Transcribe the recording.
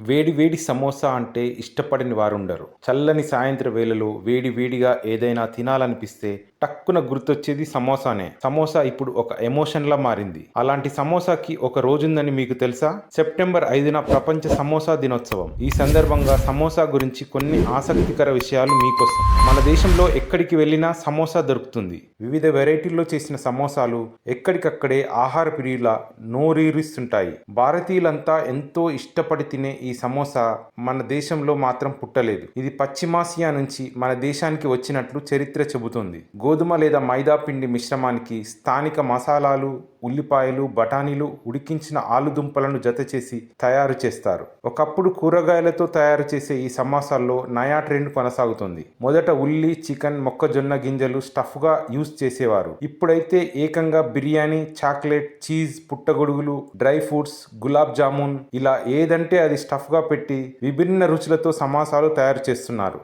వేడి వేడి సమోసా అంటే ఇష్టపడని వారుండరు. చల్లని సాయంత్ర వేళలో వేడి వేడిగా ఏదైనా తినాలనిపిస్తే టక్కున గుర్తొచ్చేది సమోసానే. సమోసా ఇప్పుడు ఒక ఎమోషన్లా మారింది. అలాంటి సమోసాకి ఒక రోజుందని మీకు తెలుసా? సెప్టెంబర్ ఐదున ప్రపంచ సమోసా దినోత్సవం. ఈ సందర్భంగా సమోసా గురించి కొన్ని ఆసక్తికర విషయాలు మీకోసం. మన దేశంలో ఎక్కడికి వెళ్ళినా సమోసా దొరుకుతుంది. వివిధ వెరైటీల్లో చేసిన సమోసాలు ఎక్కడికక్కడే ఆహార ప్రియుల నోరీరుస్తుంటాయి. భారతీయులంతా ఎంతో ఇష్టపడి తినే ఈ ఈ సమోసా మన దేశంలో మాత్రం పుట్టలేదు. ఇది పశ్చిమాసియా నుంచి మన దేశానికి వచ్చినట్లు చరిత్ర చెబుతుంది. గోధుమ లేదా మైదా పిండి మిశ్రమానికి స్థానిక మసాలాలు ఉల్లిపాయలు బఠానీలు ఉడికించిన ఆలుదుంపలను జత చేసి తయారు చేస్తారు. ఒకప్పుడు కూరగాయలతో తయారు చేసే ఈ సమోసాల్లో నయా ట్రెండ్ కొనసాగుతుంది. మొదట ఉల్లి చికెన్ మొక్కజొన్న గింజలు స్టఫ్గా యూజ్ చేసేవారు. ఇప్పుడైతే ఏకంగా బిర్యానీ చాక్లెట్ చీజ్ పుట్టగొడుగులు డ్రై ఫ్రూట్స్ గులాబ్ జామున్ ఇలా ఏదంటే అది స్టఫ్గా పెట్టి విభిన్న రుచులతో సమాసాలు తయారు చేస్తున్నారు.